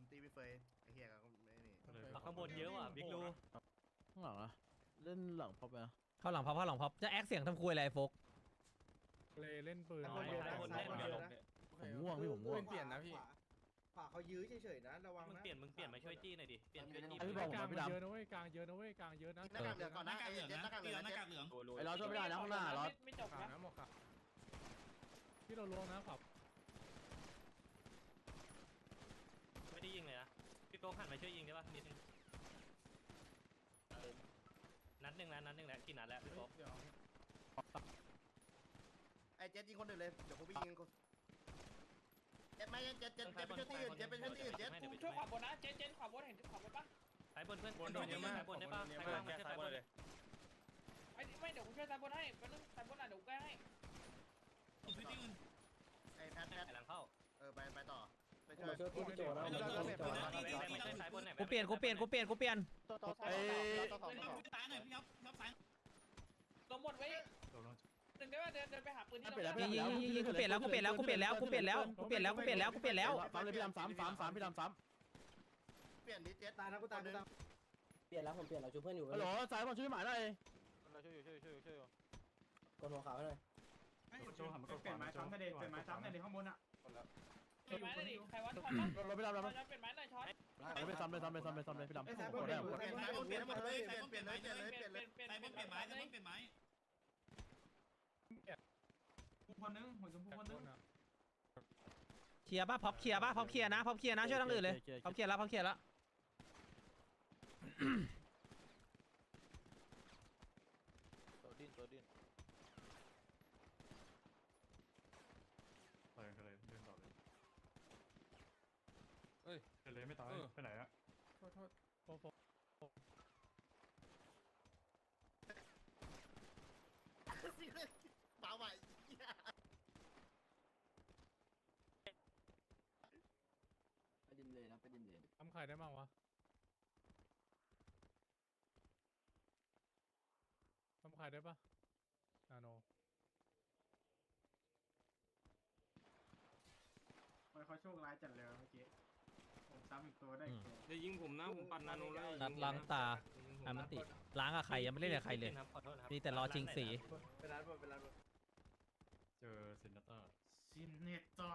นตีพี่เฟยไอ้เหี้ยก็ไม่นี่ข้างบนเยอะว่ะบิ๊กลูข้างหลังอะเล่นหลังพับไปนะเข้าหลังพับเข้าหลังพับจะแอคเสียงทำคุยอะไรไอ้โฟกเลยเล่นปืนข้างบนเยอะนะบนซ้ายบนเยอะนะผมง่วงพี่ผมง่วงเปลี่ยนนะพี่ขวาเขายื้อเฉยๆนะระวังมึงนะเปลี่ยนมึงเปลี่ยนมาช่วยจี้หน่อยดิเปลี่ยนช่วยจี้ไอ้พี่บอกกลางพี่มันดำเยอะนะเว้ยกลางเยอะนะเว้ยกลางเยอะนะหน้ากากเหลืองก่อนนะไอ้เจ็ดหน้ากากเหลืองนะเจ็ดไอ้เราช่วยไม่ได้นะข้างหน้าเราไม่จบกลางนะนะหมอกอะที่เราลงนะขับ ไม่ได้ยิงเลยนะ พี่โก้หันมาช่วยยิงได้ป่ะนิดนึงนัดหนึ่งนะนัดหนึ่งแล้วกี่นัดแล้วพี่โก้ไอ้เจ็ดยิงคนอื่นเลยเดี๋ยวผมไปยิงคนเจ็ดไม่เจ็ดเจ็ดเจ็ดเป็นช่วยที่อื่นเจ็ดเป็นช่วยที่อื่นเจ็ดกูช่วยขวาบนนะเจนเจนขวาบนเห็นขวาบนปะสายบนเพื่อนบนโดนเยอะมากสายบนได้ป่ะสายบนไม่ใช่สายบนเลยไม่ไม่เดี๋ยวกูช่วยซ้ายบนให้แป๊บนึงซ้ายบนอะเดี๋ยวกูแก้ให้ไอ้แพทแพทหลังเข้าเออไปไปต่อ ไปช่วยพี่โจนะไม่ใช่สายบนไหนกูเปลี่ยนกูเปลี่ยนกูเปลี่ยนกูเปลี่ยนไอ้ลงหมดไว้หนึ่งได้ป่ะเดินเดินไปหาปืนที่เราเปลี่ยนแล้วกูเปลี่ยนแล้วกูเปลี่ยนแล้วกูเปลี่ยนแล้วกูเปลี่ยนแล้วกูเปลี่ยนแล้วกูเปลี่ยนแล้วกูเปลี่ยนแล้วสามเลยพี่ดำสามสามสามพี่ดำสามเปลี่ยนดิเจ็ดตายนะกูตายกูตายเปลี่ยนแล้วผมเปลี่ยนแล้วช่วยเพื่อนอยู่ฮัลโหลสายบอลช่วยหมายหน่อยกดหัวขาวให้หน่อยโจหันมากดเปลี่ยนไม้ซ้ำหน่อยดิเปลี่ยนไม้ซ้ำหน่อยดิข้างบนอะ ปลี่ยนไม้หน่อยดิใครวัดช้อนปะเราไม่ดำเราช้อนเปลี่ยนไม้หน่อยช้อนไม่ซ้ำเลยซ้ำเลยซ้ำเลยซ้ำเลยพี่ดำไอ้สายบกนดเปลี่ได้ยนหมดเปลี่ยนสายบนเปลี่ยนหมดเลยเปลี่ยนเปลี่ยนเลยเปลี่ยนเลยเปลี่ยนเลยเปลี่ยนเปลี่ยนเปลี่ยนไม้เลยคนนึงหัวชมพูคนนึงเคลียร์ป่ะพับเคลียร์ป่ะพับเคลียร์นะพับเคลียร์นะช่วยทางอื่นเลยพับเคลียร์แล้วพับเคลียร์แล้วตัวดิ้นตัวดิ้น ไปกันเลยเดินต่อเลยเอ้ยเลย ไม่ตายไปไหนอะโทษโทษโฟโฟเปล่าใหม่ไปดิมเลยนะไปดิมเลยทำใครได้บ้างวะทำใครได้ปะนาโนเขาโชคร้ายจัดเลยเมื่อกี้ผม ซ้ำอีกตัวได้อีกตัวอย่ายิงผมนะผมปัดนาโนแล้วนัดล้างตาอามันติล้างกับใครยังไม่เล่นกับใครเลยขอโทษนะครับมีแต่รอชิงสีเป็นร้านเป็นร้านเจอซินเนเตอร์ซินเนเตอร์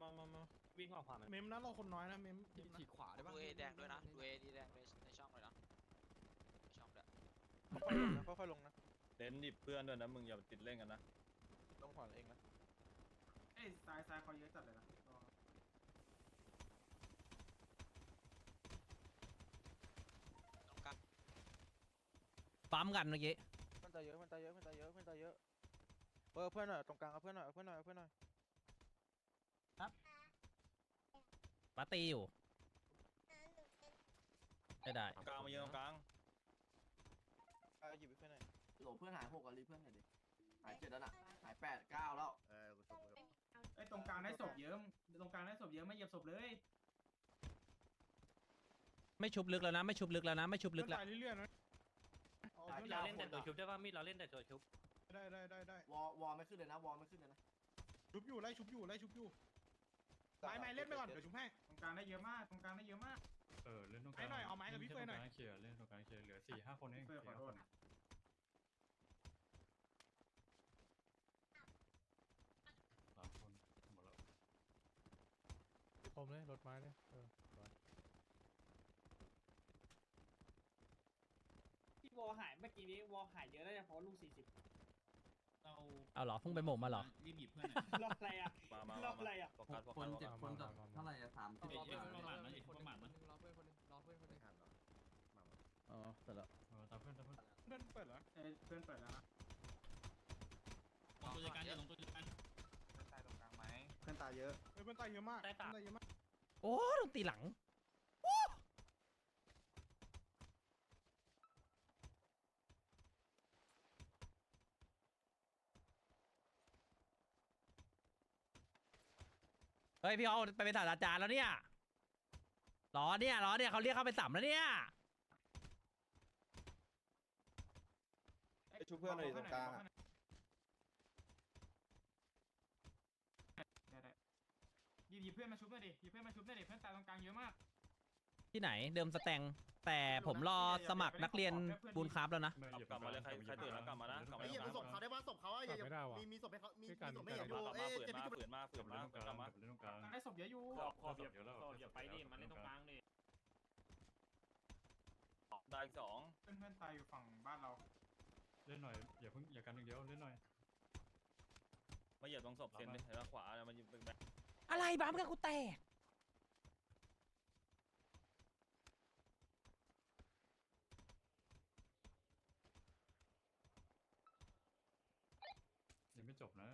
มามามาวิ่งออกขวาไหมเมมนะรอคนน้อยนะเมมฉีกขวาได้ปะดูเอแดงด้วยนะดูเอดีแดงในในช่องเลยนะช่องเด้อค่อยๆลงนะเน้นดิบเพื่อนด้วยนะมึงอย่าติดเล่นกันนะลงขวาเองนะเอ้ยซ้ายซ้ายเขาเยอะจัดเลยนะ ตรงกลาง ปั๊มกันเมื่อกี้เพื่อนตายเยอะเพื่อนตายเยอะเพื่อนตายเยอะเพื่อนตายเยอะเออเพื่อนหน่อยตรงกลางเอาเพื่อนหน่อยเอาเพื่อนหน่อยเอาเพื่อนหน่อยปาร์ตี้อยู่ได้ได้กลางมาเยอะตรงกลางเอาหยิบไปเพื่อนหน่อยโหลเพื่อนหายหกอะรีเพื่อนหน่อยดิหายเจ็ดแล้วน่ะหายแปดเก้าแล้วเออกูส่งไอ้ตรงกลางได้ศพเยอะตรงกลางได้ศพเยอะไม่เหยียบศพเลยไม่ชุบลึกแล้วนะไม่ชุบลึกแล้วนะไม่ชุบลึกแล้วตายเรื่อยๆนะมีด เราเล่นแต่ตัวชุบได้ป่ะมีดเราเล่นแต่ตัวชุบได้ได้ได้ได้วอวอไม่ขึ้นเลยนะวอไม่ขึ้นเลยนะชุบอยู่ไล่ชุบอยู่ไล่ชุบอยู่ไม้ไม้เล่นไปก่อนเดี๋ยวชุบให้ตรงกลางได้เยอะมากตรงกลางได้เยอะมากเออเล่นตรงกลางไอ้หน่อยเอาไม้กับพี่เฟยหน่อยล่ตรงกลางเคลียร์เล่นตรงกลางเคลียร์เหลือสี่ห้าคนเองเฟยขอโทษสามคนหมดแล้วผมเลยรถไม้เลยเออ ที่วอลหายเมื่อกี้นี้วอลหายเยอะแล้วเพราะลูกสี่สิบเราเอาเหรอเพิ่งไปหม่งมาเหรอ รีบหยิบเพื่อนรอบอะไรอะ มามารอบอะไรอะ โฟกัสโฟคกัสนเจ็ดคนต่อเท่าไหร่อะสามสิบ เอ้ยประมาทมันประมาทมันอ๋อเสร็จแล้วเออตามเพื่อนตามเพื่อนเพื่อนเปิดเหรอเอ้ยเพื่อนเปิดแล้วนะลงตัวจัดการอย่าลงตัวจัดการเพื่อนตายเยอะเฮ้ยเพื่อนตายเยอะมากได้ตาเพื่อนตายเยอะมากโอ้โดนตีหลัง เฮ้ยพี่เอาไปเป็นศาสตราจารย์แล้วเนี่ยรอเนี่ยรอเนี่ยเขาเรียกเข้าไปสัมแล้วเนี่ยชุบเพื่อนเลยตรงกลางอะได้ได้หยิบหยิบเพื่อนมาชุบหน่อยดิหยิบเพื่อนมาชุบหน่อยดิเพื่อนตายตรงกลางเยอะมากที่ไหนเดิมสแตง แต่ผมรอสมัครนักเรียนบูนคราฟแล้วนะไม่หบกลับมาเลยใครใครตื่นแล้วกลับมานะกลับไอ้มาเหี้ยมึงศพเขาได้ป่ะศพเขาอะอย่าอย่ามีมีศพให้เขามีมีศพไม่เห็นอยู่กลับเอ้มายฝืนเจ็บมาพี่จุ๊บฝืนมาฝืกลันบมาเล่นตรงกลางกลับมากลับเล่นตรงกลางได้ศพเยอะอยู่ขอบขอบอย่าอย่าไปดิมันเล่นตรงกลางดิได้อีกสองเพื่อนเพื่อนตายอยู่ฝั่งบ้านเรา เล่นหน่อยอย่าเพิ่งอย่ากันอย่างเดียวเล่นหน่อยมาเหยียบตรงศพเซนดิเห็นไหมขวาเนี่ยมันยิงเป็นแบ็คอะไรบ้ามันก็กูแตก ไม่จบนะ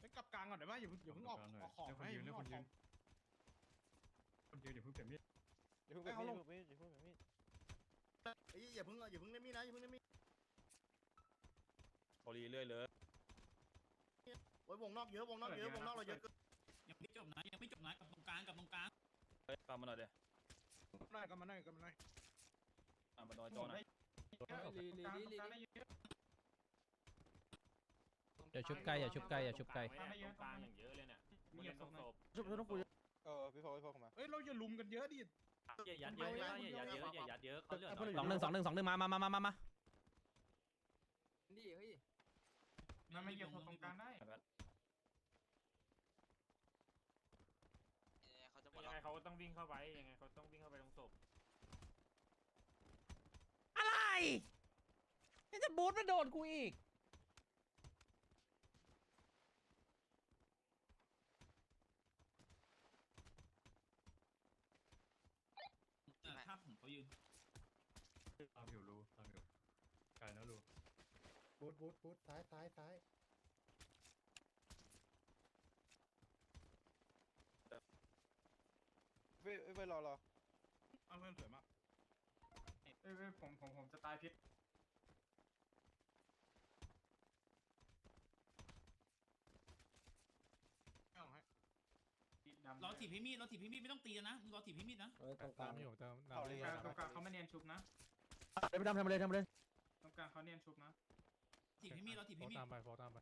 ไปกลับกลางก่อนได้ป่ะอย่าเพิ่งอย่าเพิ่งออกออกของเล่นคนให้ยืนอย่าเล่นเพิ่คงออนกขยือนงคนยืนอย่าเพิ่งเปลี่ยนมีดอย่าเพิ่งเป็นมีดอย่าเพิ่งเป็นมีดอย่าเพิ่งเป็นมีดไอ้อย่าเพิ่งอย่าเพิ่งเล่นมีดนะอย่าเพิ่งเล่นมีดโอรีเรื่อยเลยโอ้ยวงนอกเยอะวงนอกเยอะวงนอกเราเยอะเกินยังไม่จบนะยังไม่จบนะกับตรงกลางกับตรงกลางเฮ้ยกลับมาหน่อยเดี๋ยวหน่อยกันมาหน่อยกันมาหน่อยอะมาโดนโจหน่อยตรงกลางตรงกลางได้เย อะอย่าชุบใกล้อย่าชุบใกล้อย่าชุบใกล้ตรงกลางอย่างเยอะเลยเนี่ยมีเหยียบศพหน่อยชุบชุบต้องคุยเออพี่พอพี่พอเข้ามาเอ้ยเราอย่าลุมกันเยอะดิอย่ายัดเยอะอย่ายัดเยอะอย่ายัดเยอะเขาเหลือสองหนึ่งสองหนึ่งสองหนึ่งมามามามามามาดิเฮ้ยมันมาเหยียบศพตรงกลางได้เขาจะหมดยังแล้วไงเขาต้องวิ่งเข้าไปยังไงเขาต้องวิ่งเข้าไปตรงศพอะไรนี่จะบูทมาโดนกูอีก ถ้าผมเขายืนตามอยู่รูตามอยู่ไกลนะรูบูทบูทบูทซ้ายซ้ายซ้ายเว้ยเว้ยรอรอ เอาเพื่อนสวยมาก เอ้ยเอ้ยผมผมผมจะตายพิษ เอาให้ พิษดำรอถีบพี่มีดรอถีบพี่มีดไม่ต้องตีนะมึงรอถีบพี่มีดนะตรงกลางอยู่เอาเลยตรงกลางตรงกลางเขาไม่เนียนชุบนะเดี๋ยวไปทำทำเลยทำเลยตรงกลางเขาเนียนชุบนะถีบพี่มีดรอถีบพี่มีดตามไปโฟตามไป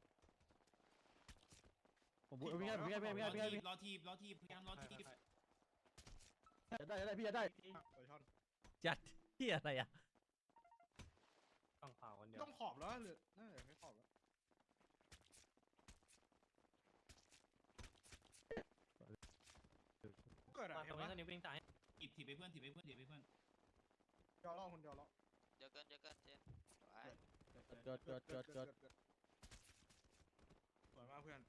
ผมบูทวิ่งได้วิ่งได้วิ่งรได้อถีบรอถีบรอถีบพยายามรอถีบได้ได้พี่ได้สวยช็อตจัดที่อะไรอะต้องเผาคนเดียวต้องขอบแล้วเหลือน่าจะไม่ขอบแล้ว เกิ ดอะไรตเห็รนงปะนี้คนนี้วิ่งตายถีบถีบไปเพื่อนถีบไปเพื่อนถีบไปเพื่อนเดียวรอคนเดียวรอเยอะเกินเยอะเกินเจนสวยเกิดเกิดเกิดเกิดสวยมากเพื่อน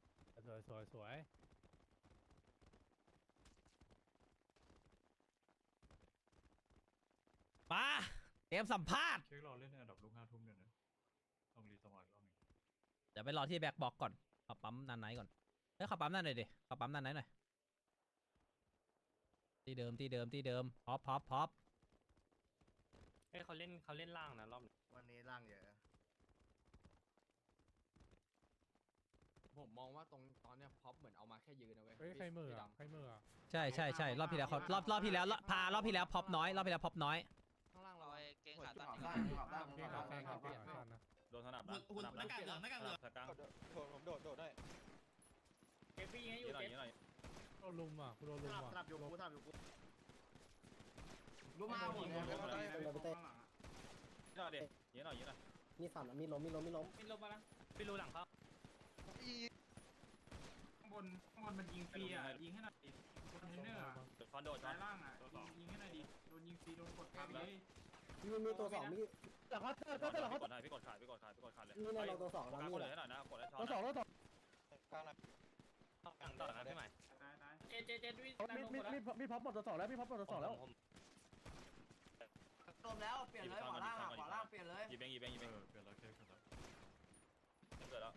สวยสวยสวยมาเตรียมสัมภาษณ์เช็ครอเล่นในอันดับลูกห้าทุ่มเนี่ยนะต้องรีสมัครรอบหนึงเดี๋ยวไปรอที่แบ็กบ็อกก่อนขอปั๊มนานไหนก่อนเฮ้ยขอปั๊มนานหน่อยดิขอปั๊มนานไหนหน่อย ที่เดิมที่เดิมที่เดิมพอปพอปพอปเฮ้ยเขาเล่นเขาเล่นล่างนะรอบวันนี้ล่างเยอะ ผมมองว่าตรงตอนเนี้ยพ็อปเหมือนเอามาแค่ยืนนะเว้ยเฮ้ยใครมืออะใครมืออะใช่ใช่ใช่รอบที่แล้วเขารอบรอบที่แล้วรอบพารอบที่แล้วพอปน้อยรอบที่แล้วพอปน้อย ข้างล่างเอาเราไอ้เกงขาจุดตัดขอบอีกได้แล้วจุดขอบได้จุดขอบได้โดนสนับหุ่นหุ่นหน้ากากเหลืองหน้ากากเหลืองสกังผมโดดโดดได้เก็บพี่ให้อเยยู่อะหน่อยเก็บเยอะหน่อยโดนลุมอะกูโดนลุสมลับอะสลับอยู่กูสลับอยู่กูรู้มาหมดเลยข้างหลังอะเยอะหน่อยดิเยอะหน่อยเยอะหน่อยมีสามมีล้มมีล้มมีล้มมินลงมาละไปรูหลังเขาข้างบนข้างบนมันยิงฟรีอะยิงให้หน่อยคอนเทนเนอร์อะโดนฟันโดดจอซ้านยล่างอะยิงให้หน่อยดิโดนยิงฟรีโดนกดทับเลยมีมีตัวสองมีหลังเขาเตอร์เตอร์เตอร์หลังเขากดได้พี่กดขาดพี่กดขาดพี่กดขาดเลยมีในเราตัวสองกเราดมีกดแหเลยละหน่อยนะกดได้ช้อนตัวสองตัวสองกลางนะกลางต่อนะพี่ใหม่ตายตายเจเจเจด้วยมีมีมีมีพับหมดตัวสองแล้วมีพับหมดตัวสองแล้วผมรวมแล้วเปลี่ยนเลยขวาล่างขวาล่างเปลี่ยนเลยยีเบงยีเบงยีเอเบงอเปลี่ยนแล้วเช็คกันแล้วเกิดแล้ว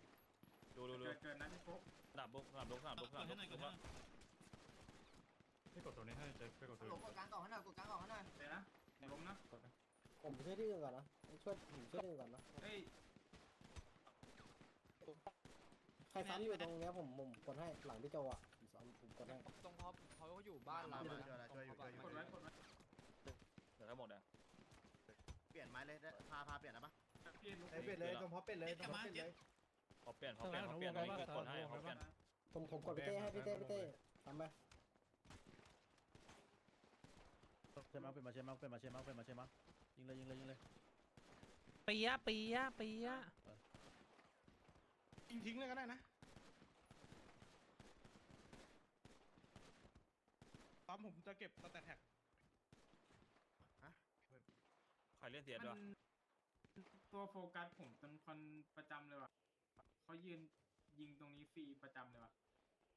ดูดูดูเกิดเกิดนะที่ฟุกสนับบุกสนับบุกสนับบุกสกนัดบให้บุกหน่อยกดให้หน่อยให้กดตัวนี้ให้เช็คไปกดตัวหลนี้บกดกลางก่อนให้หน่อยกดกลางก่อนให้หน่อยเดี๋ยวนะล้มนะผมช่วยที่อื่นก่อนนะช่วยผมช่วยที่อื่นก่อนนะเฮ้ยใครซ้ำอยู่ตรงเนี้ยผมผมกดให้หลังพี่โจอะ ผมซ้ำผมกดให้ตรงพ็อปเขาอยู่บ้านเราช่วยช่วยช่วยอยู่ช่วยอยู่ กดไว้กดไว้เดี๋ยวทั้งหมดเนี่ยเปลี่ยนไม้เลยพาพาเปลี่ยนนะปะพี่ลุกเปลี่ยนเลยตรงพับเจ็ดกลับมาเจ็ดพอเปลี่ยนพอเปลี่ยนพอเปลี่ยนไม่กดให้พอเปลี่ยนผมผมกดพี่เต้ให้พี่เต้พี่เต้ทำไหมเชมักเป็นมาเชมักเป็นมาเชมักเป็นมาเชมักยิงเลยยิงเลยยิงเลยปียะปียะปียะยิงทิ้งเลยก็ได้นะ ตอนผมจะเก็บสแตทแท็กใครเล่นเสียมัด้วยนตัวโฟกัสผมเป็นคนประจำเลยว่ะเขายืนยิงตรงนี้ฟรีประจำเลยว่ะ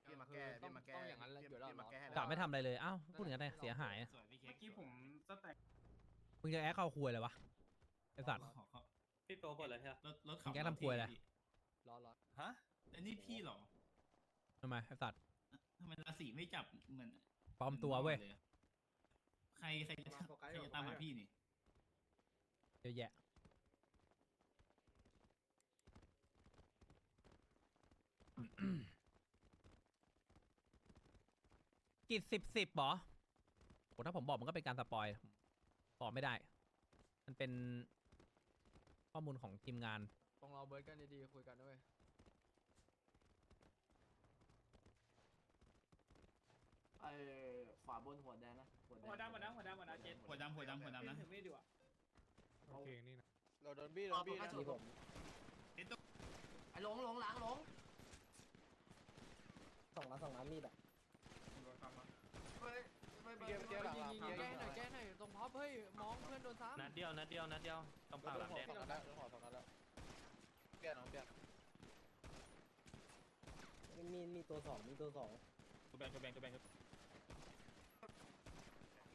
พี่มาแก้พี่มาแก้พี่มาแก้ให้กลับไม่ทำอะไรเลยเอ้าพูดอย่างนั้นเลยเสียหายอะเมื่อกี้ผมสแต็กมึงจะแอคเข้าคุยเลยวะ ไอสัตว์ พี่โตหมดเลยใช่ไหมรถรถมึงแกล้งทำควยอะไร รอรอฮะอันนี้พี่เหรอทำไมไอสัตว์ทำไมราศีไม่จับเหมือน ปลอมตัวเว้ยใครใครจะใครจะตามหาพี่นี่เยอะแยะกิจสิบสิบหรอโหถ้าผมบอกมันก็เป็นการสปอยบอกไม่ได้ มันเป็นข้อมูลของทีมงานต้องเราเบิร์ดกันดีๆคุยกันด้วยไอ้ข วาบนหัวแดงนะหัวแดงหัวดำหัวดำหัวดำหัวดำเจ็ดหัวดำหัวดำหัวดำนะถือมีดอยู่อะโอเคนี่นะเราโดนบี้โดนบี้นะไอ้หลงหลงหลังหลงสองนัดสองนัดมีดอะเฮ้ยเฮ้ยยิงยิงยิงแก้หน่อยแก้หน่อยตรงพ็อปเฮ้ยมองเพื่อนโดนซ้ำนัดเดียวนัดเดียวนัดเดียวต้องปากหลังแดงมีมีตัวสองมีตัวสองตัวแบงตัวแบงตัวแบง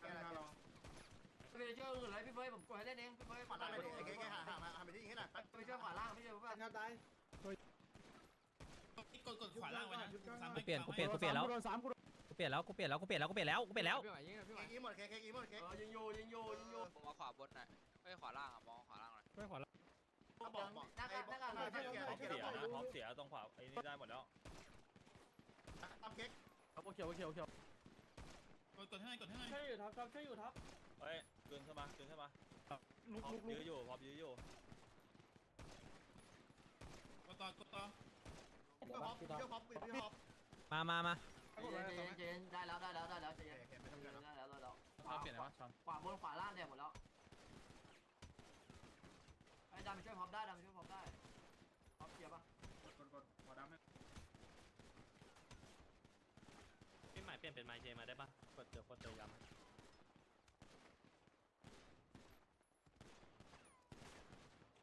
ไปช่วยอื่นเลยพี่เบิร์ผมกดให้เล่นเองพี่เบิร์ดขวาหาล่างไปดิไอ้เก๊กหาหามาหาไปที่ยิงให้หน่อยไปช่วยขวาล่างพี่เบิร์ดงานตายกดกดขวาล่างไว้นะกูเปลี่ยนกูเปลี่ยนกูเปลี่ยนแล้วกูเปลี่ยนแล้วกูเปลี่ยนแล้วกูเปลี่ยนแล้วกูเปลี่ยนแล้วกูเปลี่ยนแล้วยิงหน่อยพี่หเก๊มายกอีหมดเก๊กเก๊กอีหมดเก๊กยิงโยยิงโยยิงโยผมองขวาบนหน่อยเฮ้ยขวาล่างอะมองขวาล่างหน่อยไม่ขอละเขาบอกบอกนักการนักการพร้อมเสียนะพร้อมเสียตรงขวาไอ้นี่ได้หมดแล้วทำเก๊กโอเคโอเคโอเคกด กดให้หน่อยกดให้หน่อยช่วยอยู่ท็อปท็อปช่วยอยู่ท็อปเฮ้ยเกินขึ้นมาเกินขึ้นมาลุกพร้อมลุกลุยื้กออยู่พร้อมยื้ออยู่กดต่อกดต่อเพื่อพอปเพื่อพอปเพื่อพอปมามามาเจนเจนเจนได้แล้วได้แล้วได้แล้วเจนโอเคไม่ต้องเกินแล้วได้แล้วได้แล้วพร้อมเปลี่ยนอะไรวะช่างขวาบนขวาล่างแดงหมดแล้วไอ้ดำไปช่วยพร้อมได้ดำไปช่วยพร้อมได้พร้อมเกียร์ป่ะกดกดกดหัวดำให้พี่หมายเปลี่ยนเป็นไมค์เจมาได้ปะ กดเจอกดเจอย้ำ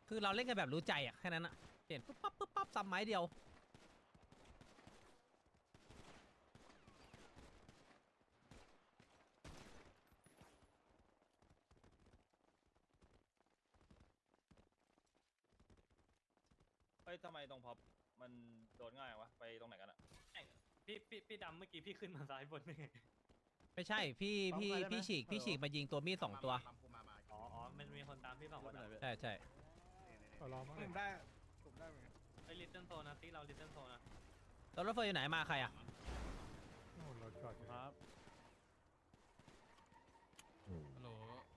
คือเราเล่นกันแบบรู้ใจอะแค่นั้นอะเปลี่ยนปุ๊บปั๊บปุ๊บปั๊บซ้ำไม้เดียวเฮ้ยทำไมตรงพอปมันโดนง่ายวะ ไปตรงไหนกันอะพี่พี่พี่ดำเมื่อกี้พี่ขึ้นมาซ้ายบนนี่ ไงไม่ใช่พี่พี่พี่ฉีกพี่ฉีกมายิงตัวมีดสองตัวมามาอ๋ออ๋อมันมีคนตามพี่สองคนอะใช่ใช่ขอรอมั้งผมได้ผมได้เหมือนกันไอ้ลิตเติ้ลโซนะที่เราลิตเติ้ลโซนะแล้วรถเฟอร์อยู่ไหนมาใครอะโอ้รถจอดอยู่ครับฮัลโหล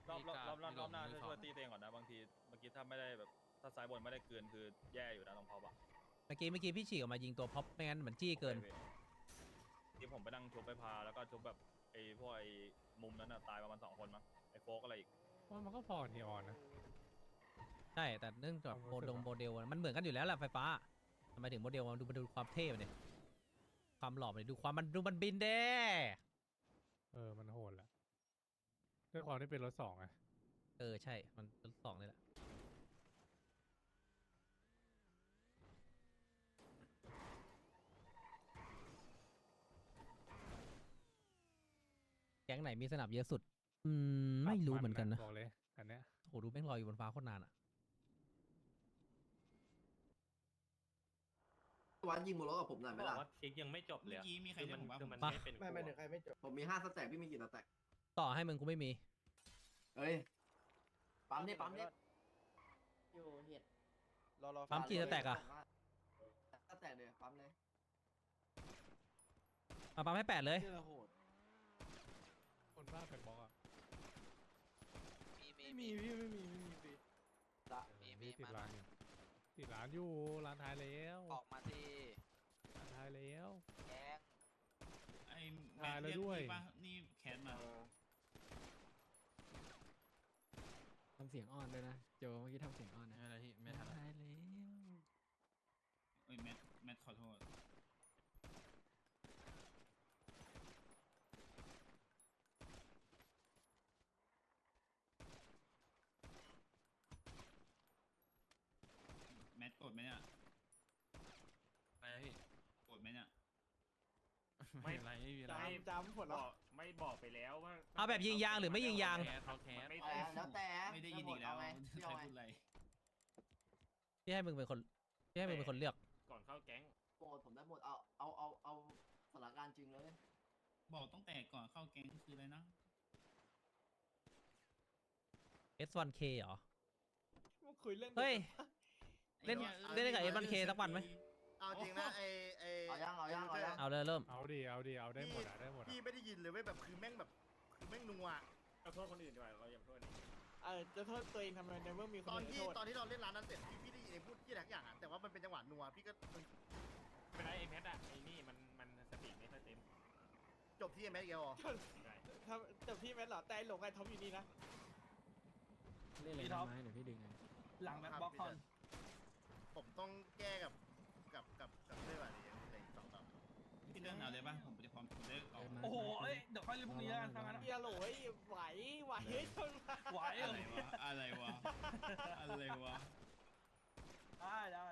รอบรอบรอบรอบรอบหน้าช่วยตีเตงก่อนนะบางทีเมื่อกี้ถ้าไม่ได้แบบถ้าซ้ายบนไม่ได้เกินคือแย่อยู่นะตรงพอปอะเมื่อกี้เมื่อกี้พี่ฉีกออกมายิงตัวพ็อปไม่งั้นเหมือนจี้เกินที่ผมไปนั่งชุบไปพาแล้วก็ชุบแบบไอ้พวกไอ้มุมนั้นอะตายประมาณสองคนมั้งไอ้โฟกอะไรอีกว่ามันก็พอนีออนนะ ใช่ แต่เนื่องจากความโมรู้สึดกงอะ โมเดลอะมันเหมือนกันอยู่แล้วแหละไฟฟ้าทำไมถึงโมเดลมันดูมันดูความเท่มันเนี่ยความหล่อมันดูความมันดูมันบินเด้เออมันโหดแหละด้วยความที่เป็นรถสองไงเออใช่มันรถสองนี่แหละ แก๊งไหนมีสนับเยอะสุด อืม ไม่รู้เหมือนกันนะบอกเลยอันเนี้ยโอ้ดูแม่งลอยอยู่บนฟ้าโคตรนานอะวันยิงหมดแล้วกับผมหน่อยไหมบอกล่ะ ว่าคลิกยังไม่จบเลยเมื่ออะกี้มีใครคือเรียมักนผมว่า คือมันมาไม่เป็นไม่ไม่หนึ่งใครไม่จบผมมีห้าสแต็กพี่มีกี่สแต็กต่อให้มึงกูไม่มีเฮ้ย ปั๊มนี่ปั๊มนี่อยู่เห็ดรอรอปั๊มกี่สแต็กอะสแต็กเดียวปั๊มเลยมาปั๊มให้แปดเลย เจอโหด คนบ้าเป็นบล็อกอะมีมีไม่มีพี่ไม่มีไม่มีปีมีมีนี่ติดมาร้านอยู่ติดร้านอยู่ร้านท้ายแล้วออกมาที่ร้านท้ายแล้วแกงไอ้ตายแล้วด้วยนี่แขนมา ทำเสียงอ่อนเลยนะโจเมื่อกี้ทำเสียงอ่อนนะอะไรที่ไม่ทันตายแล้วเอ้ยแมทแมทขอโทษ แมทโกรธไหมเนี่ย อะไรพี่ โกรธไหมเนี่ย ไม่อะไรไม่มีอะไรจำผลแล้วไม่บอกไปแล้วว่าเอาแบบยิงยางหรือไม่ยิงยาง แคสเขาแคส ไม่อ่าแล้วแต่ไม่ได้ยินอีกแล้วจะหมดเอาไงใคพี่เอารไงพูดอะไรพี่ให้มึงเป็นคนพี่ให้มึงเป็นคนเลือก ก่อนเข้าแก๊งโปรดผมได้หมดเอาเอาเอาเอาสถานการณ์จริงเลย บอกตั้งแต่ก่อนเข้าแก๊งคืออะไรนะ S1K เหรอคุยเรื่องเฮ้ยไอ้เล่นหี้ยเล่นกับ S1K สักวันไหม เอาจริงนะไอไอเอายังเอายังเอายัง เอาเลยเริ่ม เอาดิเอาดิเอาได้หมดอะได้หมดอะพี่ไม่ได้ยินเลยเว้ยแบบคือแม่งแบบคือแม่งนัวเอาโทษคนอื่นดีกว่าเราอย่าโทษเออจะโทษตัวเองทำไมในเมื่อมีคนตอนอื่นที่โทษตอนที่เราเล่นร้านนั้นเสร็จพี่พี่ได้ยินไอ้พูดที่หลายอย่างอะแต่ว่ามันเป็นจังหวะนัวพี่ก็ไม่ได้ไอ้แมทอะไอ้นี่มันมันสติไม่ค่อยเต็มจบที่แมทเกียวทำแต่พี่แมทเหรอแต่ไอ้หลงไอ้ท็อปอยู่นี่นะเล่นเลยนะไม้เดี๋ยวพี่ดึงไงหลังแบบบล็อกคอนผมต้องแก้กับกับ กับกับเรื่องอะไรอย่างเงี้ยสองต่อพี่เลื่อนเอาเลยป่ะผมจะพร้อมผมได้เอาเดินมาโอ้โหเอ้ยเดี๋ยวค่อยเล่นพรุ่งนี้แล้วกันทางนั้นเฮียโหลยไหวไหวจนมาไหวอะไรวะอะไรวะอะไรวะได้ได้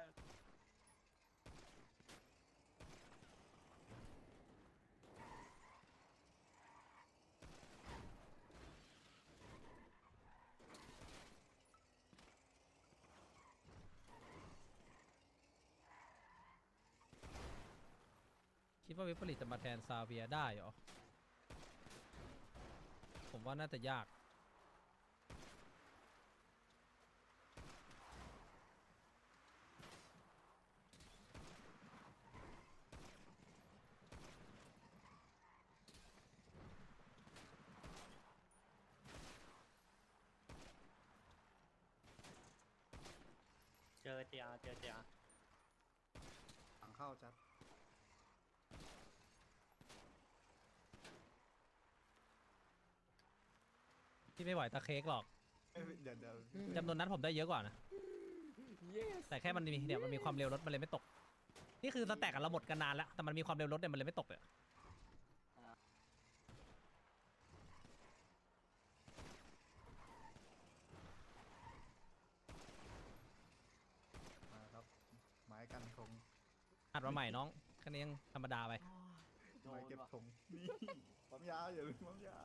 ว่าวิปริตจะมาแทนซาเวียได้เหรอ ผมว่าน่าจะยาก เจอเจียเจอเจีย หลังเข้าจัด พี่ไม่ไหวตะเค้กหรอกเดี๋ยวเดี๋ยวจำนวนนัดผมได้เยอะกว่านะแต่แค่มันมีเดี๋ยวมันมีความเร็วรถมันเลยไม่ตก นี่คือสแต็กกันเราหมดกันนานแล้ว แต่มันมีความเร็วรถเนี่ยมันเลยไม่ตกเลยมาครับไม้กันคงอัดมาใหม่น้องแค่นี้ยังธรรมดาไปโดนว่ะนี่ปั๊มยาอย่าลืมปั๊มยา